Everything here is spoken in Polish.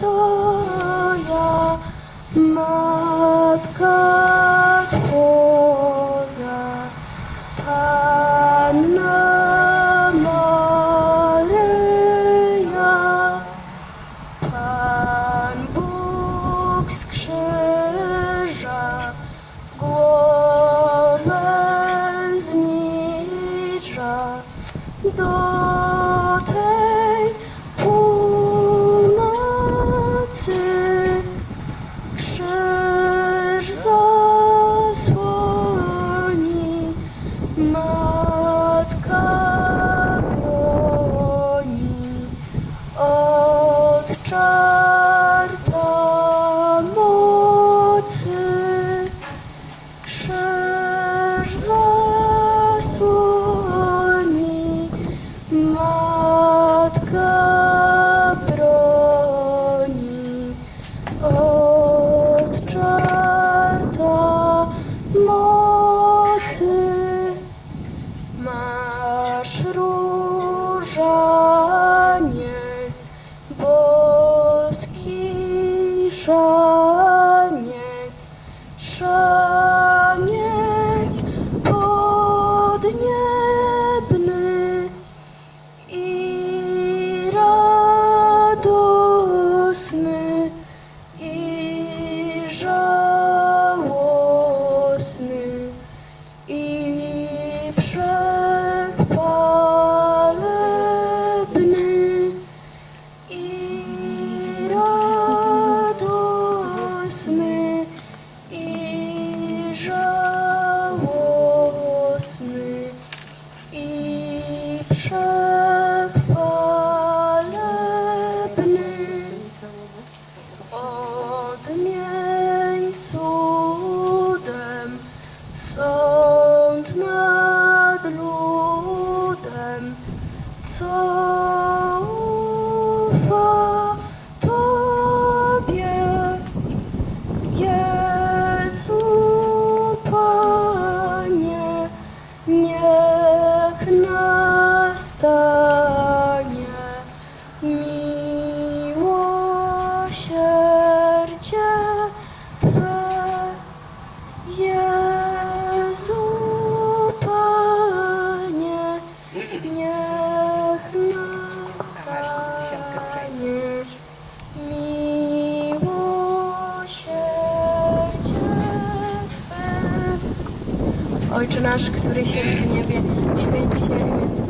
ostoja, Matka Twoja, Panna Maryja, Pan Bóg z krzyża głowę zniża boski szaniec, szaniec cudem sąd nad ludem, co Ojcze nasz, któryś jest w niebie, święć się imię Twoje.